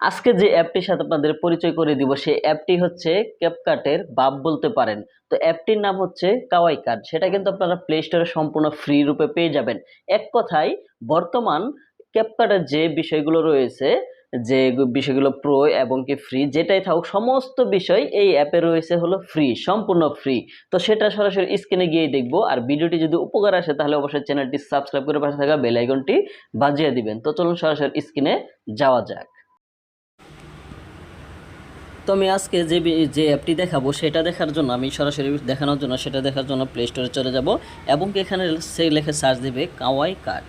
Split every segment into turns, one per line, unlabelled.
আজকে যে অ্যাপটির সাথে আপনাদের পরিচয় করে দিব, সেই অ্যাপটি হচ্ছে ক্যাপকাটের বাপ বলতে পারেন। তো অ্যাপটির নাম হচ্ছে কাওয়াই কার্ড সেটা কিন্তু আপনারা প্লে স্টোরে সম্পূর্ণ ফ্রি রূপে পেয়ে যাবেন। এক কথায়, বর্তমান ক্যাপকাটের যে বিষয়গুলো রয়েছে, যে বিষয়গুলো প্রো এবং কি ফ্রি যেটাই থাকুক, সমস্ত বিষয় এই অ্যাপে রয়েছে হলো ফ্রি সম্পূর্ণ ফ্রি তো সেটা সরাসরি স্ক্রিনে গিয়েই দেখব। আর ভিডিওটি যদি উপকার আসে, তাহলে অবশ্যই চ্যানেলটি সাবস্ক্রাইব করে পাশে থাকা বেল আইকনটি বাজিয়ে দিবেন। তো চলুন সরাসরি স্ক্রিনে যাওয়া যাক। তো আমি আজকে যে যে অ্যাপটি দেখাবো, সেটা দেখার জন্য, আমি সরাসরি দেখানোর জন্য, সেটা দেখার জন্য প্লে স্টোরে চলে যাব এবং এখানে সে লেখে সার্চ দিবে কাওয়াই কাট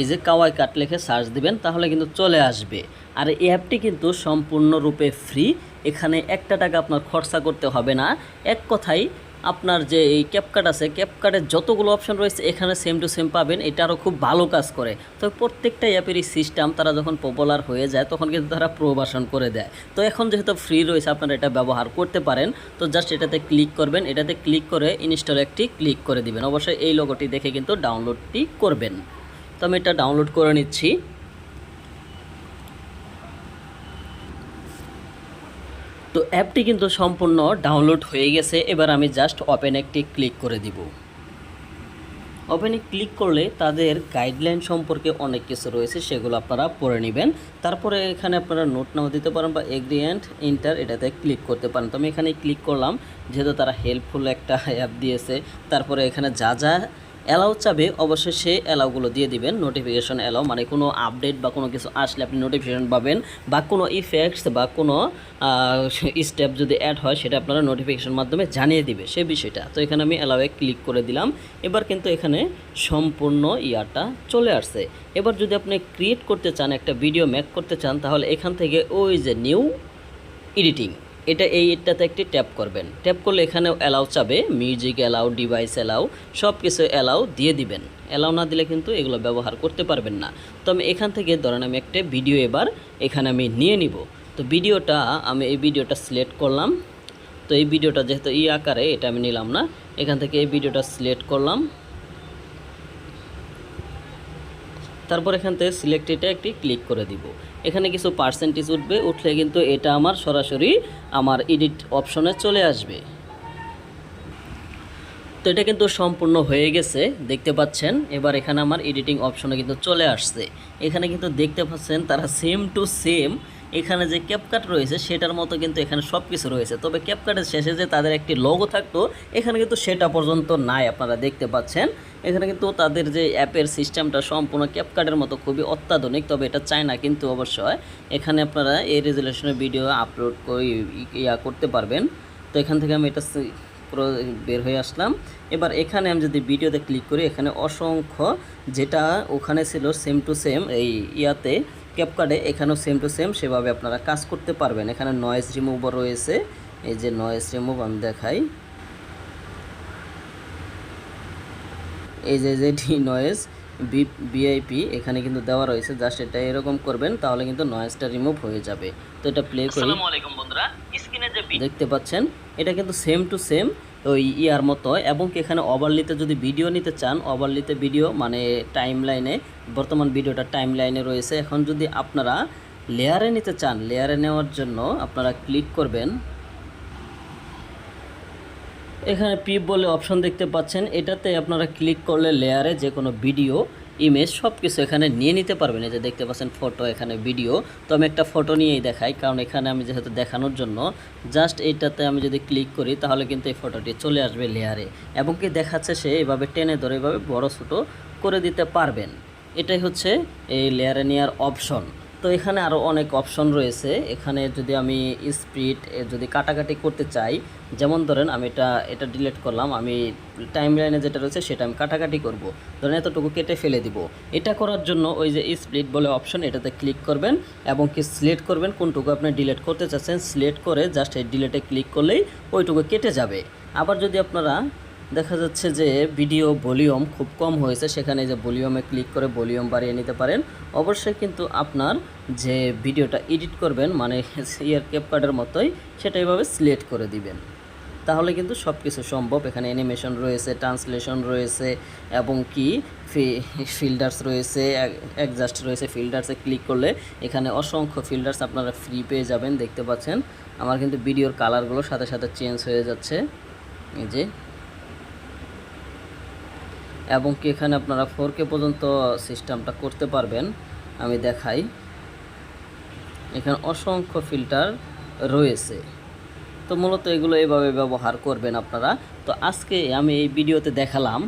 এই যে কাওয়াই কাট লিখে সার্চ দিবেন, তাহলে কিন্তু চলে আসবে। আর এই অ্যাপটি কিন্তু সম্পূর্ণরূপে ফ্রি এখানে একটা টাকা আপনার খরচা করতে হবে না। এক কথায় আপনার যে এই ক্যাপকাট আছে ক্যাপকাটের যতগুলো অপশন রয়েছে, এখানে সেম টু সেম পাবেন। এটা আরও খুব ভালো কাজ করে। তো প্রত্যেকটা অ্যাপেরই সিস্টেম তারা যখন পপুলার হয়ে যায়, তখন কিন্তু তারা প্রবাসন করে দেয়। তো এখন যেহেতু ফ্রি রয়েছে, আপনারা এটা ব্যবহার করতে পারেন। তো জাস্ট এটাতে ক্লিক করবেন। এটাতে ক্লিক করে ইনস্টল একটি ক্লিক করে দিবেন। অবশ্যই এই লোগোটি দেখে কিন্তু ডাউনলোডটি করবেন। তো আমি এটা ডাউনলোড করে নিচ্ছি। তো অ্যাপটি কিন্তু সম্পূর্ণ ডাউনলোড হয়ে গেছে। এবার আমি জাস্ট ওপেন একটি ক্লিক করে দিব। ওপেনে ক্লিক করলে তাদের গাইডলাইন সম্পর্কে অনেক কিছু রয়েছে, সেগুলো আপনারা পড়ে নেবেন। তারপরে এখানে আপনারা নোট নাও দিতে পারেন বা এগ্রিয়েন্ট ইন্টার এটাতে ক্লিক করতে পারেন। তো আমি এখানে ক্লিক করলাম, যেহেতু তারা হেল্পফুল একটা অ্যাপ দিয়েছে, তারপরে এখানে যা যা অ্যালাউ চাবে, অবশ্যই সেই অ্যালাউগুলো দিয়ে দিবেন। নোটিফিকেশন অ্যালাউ মানে কোনো আপডেট বা কোনো কিছু আসলে আপনি নোটিফিকেশন পাবেন বা কোনো ইফেক্টস বা কোনো স্টেপ যদি অ্যাড হয়, সেটা আপনারা নোটিফিকেশন মাধ্যমে জানিয়ে দিবে সেই বিষয়টা। তো এখানে আমি অ্যালাউয়ে ক্লিক করে দিলাম। এবার কিন্তু এখানে সম্পূর্ণ ইয়ারটা চলে আসছে। এবার যদি আপনি ক্রিয়েট করতে চান, একটা ভিডিও মেক করতে চান, তাহলে এখান থেকে ওই যে নিউ এডিটিং এটা এই এটাতে একটি ট্যাপ করবেন। ট্যাপ করলে এখানেও অ্যালাউ চাবে মিউজিক অ্যালাউ ডিভাইস অ্যালাউ সব কিছু অ্যালাউ দিয়ে দিবেন। অ্যালাউ না দিলে কিন্তু এগুলো ব্যবহার করতে পারবেন না। তো আমি এখান থেকে ধরেন আমি একটা ভিডিও এবার এখানে আমি নিয়ে নিব। তো ভিডিওটা, আমি এই ভিডিওটা সিলেক্ট করলাম। তো এই ভিডিওটা যেহেতু ই আকারে, এটা আমি নিলাম না। এখান থেকে এই ভিডিওটা সিলেক্ট করলাম। তারপর এখান থেকে সিলেক্টেডে একটি ক্লিক করে দিব। এখানে কিছু পার্সেন্টেজ উঠবে, উঠলে কিন্তু এটা আমার সরাসরি আমার এডিট অপশনে চলে আসবে। তো এটা কিন্তু সম্পূর্ণ হয়ে গেছে, দেখতে পাচ্ছেন? এবার এখানে আমার এডিটিং অপশনে কিন্তু চলে আসছে। এখানে কিন্তু দেখতে পাচ্ছেন তারা সেম টু সেম এখানে যে ক্যাপকাট রয়েছে, সেটার মতো কিন্তু এখানে সব কিছু রয়েছে। তবে ক্যাপকাটের শেষে যে তাদের একটি লোগো থাকতো, এখানে কিন্তু সেটা পর্যন্ত নাই আপনারা দেখতে পাচ্ছেন। এখানে কিন্তু তাদের যে অ্যাপের সিস্টেমটা সম্পূর্ণ ক্যাপকাটের মতো খুবই অত্যাধুনিক, তবে এটা চায় না কিন্তু অবশ্যই এখানে আপনারা এই রেজুলেশনের ভিডিও আপলোড করে ইয়া করতে পারবেন। তো এখান থেকে আমি এটা বের হয়ে আসলাম। এবার এখানে আমি যদি ভিডিওতে ক্লিক করি এখানে অসংখ্য যেটা ওখানে ছিল সেম টু সেম এই ইয়াতে ক্যাপকার্ডে এখানেও সেম টু সেম সেভাবে আপনারা কাজ করতে পারবেন। এখানে নয়েজ রিমুভার রয়েছে। এই যে নয়েজ রিমুভ আমি দেখাই। এই যে যে ডি নয়েজ বিআইপি এখানে কিন্তু দেওয়া রয়েছে। জাস্ট এটা এরকম করবেন তাহলে কিন্তু নয়েজটা রিমুভ হয়ে যাবে। তো এটা প্লে করি। দেখতে পাচ্ছেন? এটা কিন্তু সেম টু সেম ওই ইয়ার মতো। এবং এখানে ওভারলিতে যদি ভিডিও নিতে চান ওভারলিতে ভিডিও মানে টাইম লাইনে বর্তমান ভিডিওটা টাইম লাইনে রয়েছে। এখন যদি আপনারা লেয়ারে নিতে চান লেয়ারে নেওয়ার জন্য আপনারা ক্লিক করবেন। এখানে পিপ বলে অপশন দেখতে পাচ্ছেন। এটাতে আপনারা ক্লিক করলে লেয়ারে যে কোনো ভিডিও ইমেজ সব কিছু এখানে নিয়ে নিতে পারবেন এই যে দেখতে পাচ্ছেন ফটো এখানে ভিডিও তো আমি একটা ফটো নিয়েই দেখাই, কারণ এখানে আমি যেহেতু দেখানোর জন্য জাস্ট এইটাতে আমি যদি ক্লিক করি, তাহলে কিন্তু এই ফটোটি চলে আসবে লেয়ারে এবং কি দেখাচ্ছে সে এভাবে টেনে ধরে, এভাবে বড় ছোটো করে দিতে পারবেন। এটাই হচ্ছে এই লেয়ারে নেওয়ার অপশন তো এখানে আরও অনেক অপশন রয়েছে। এখানে যদি আমি স্পিড যদি কাটাকাটি করতে চাই, যেমন ধরেন আমি এটা এটা ডিলিট করলাম, আমি টাইম লাইনে যেটা রয়েছে সেটা আমি কাটাকাটি করব। ধরেন এতটুকু কেটে ফেলে দিব। এটা করার জন্য ওই যে স্প্লিট বলে অপশন এটাতে ক্লিক করবেন এবং কি সিলেক্ট করবেন, কোনটুকু আপনি ডিলিট করতে চাচ্ছেন সিলেক্ট করে জাস্ট এই ডিলেটে ক্লিক করলেই ওইটুকু কেটে যাবে। আবার যদি আপনারা দেখা যাচ্ছে যে ভিডিও ভলিউম খুব কম হয়েছে, সেখানে যে ভলিউমে ক্লিক করে ভলিউম বাড়িয়ে নিতে পারেন। অবশ্যই কিন্তু আপনার যে ভিডিওটা এডিট করবেন মানে ইয়ার ক্যাপকার্ডের মতোই, সেটা এভাবে সিলেক্ট করে দিবেন। তাহলে কিন্তু সব কিছু সম্ভব। এখানে অ্যানিমেশন রয়েছে, ট্রান্সলেশন রয়েছে, এবং কি ফিল্টার্স রয়েছে অ্যাডজাস্ট রয়েছে ফিল্টার্সে ক্লিক করলে এখানে অসংখ্য ফিল্টার্স আপনারা ফ্রি পেয়ে যাবেন, দেখতে পাচ্ছেন। আমার কিন্তু ভিডিওর কালারগুলো সাথে সাথে চেঞ্জ হয়ে যাচ্ছে। এই যে এবং কি এখানে আপনারা ফোর কে পর্যন্ত সিস্টেমটা করতে পারবেন, আমি দেখাই। এখানে অসংখ্য ফিল্টার রয়েছে। তো মূলত এগুলো এভাবে ব্যবহার করবেন আপনারা। তো আজকে আমি এই ভিডিওতে দেখালাম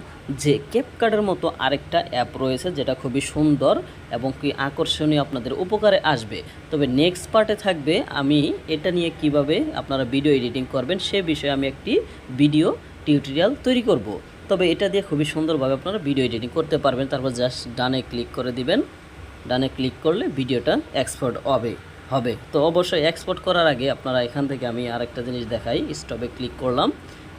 যে ক্যাপকার্ডের মতো আরেকটা অ্যাপ রয়েছে যেটা খুবই সুন্দর এবং কি আকর্ষণীয় আপনাদের উপকারে আসবে। তবে নেক্সট পার্টে থাকবে আমি এটা নিয়ে কীভাবে আপনারা ভিডিও এডিটিং করবেন সে বিষয়ে আমি একটি ভিডিও টিউটোরিয়াল তৈরি করব। তবে এটা দিয়ে খুবই সুন্দরভাবে আপনারা ভিডিও এডিটিং করতে পারবেন। তারপর জাস্ট ডানে ক্লিক করে দিবেন। ডানে ক্লিক করলে ভিডিওটা এক্সপোর্ট হবে হবে। তো অবশ্যই এক্সপোর্ট করার আগে আপনারা এখান থেকে আমি আরেকটা জিনিস দেখাই। স্টপে ক্লিক করলাম।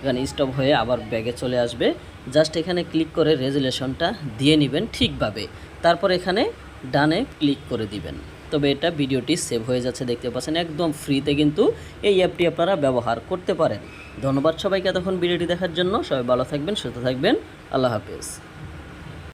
এখানে স্টপ হয়ে আবার ব্যাগে চলে আসবে। জাস্ট এখানে ক্লিক করে রেজুলেশনটা দিয়ে নেবেন ঠিকভাবে। তারপর এখানে ডানে ক্লিক করে দিবেন। তবে এটা ভিডিওটি সেভ হয়ে যাচ্ছে, দেখতে পাচ্ছেন, একদম ফ্রিতে কিন্তু এই অ্যাপটি আপনারা ব্যবহার করতে পারেন। ধন্যবাদ সবাইকে এতক্ষণ ভিডিওটি দেখার জন্য, সবাই ভালো থাকবেন, সুস্থ থাকবেন, আল্লাহ হাফিজ।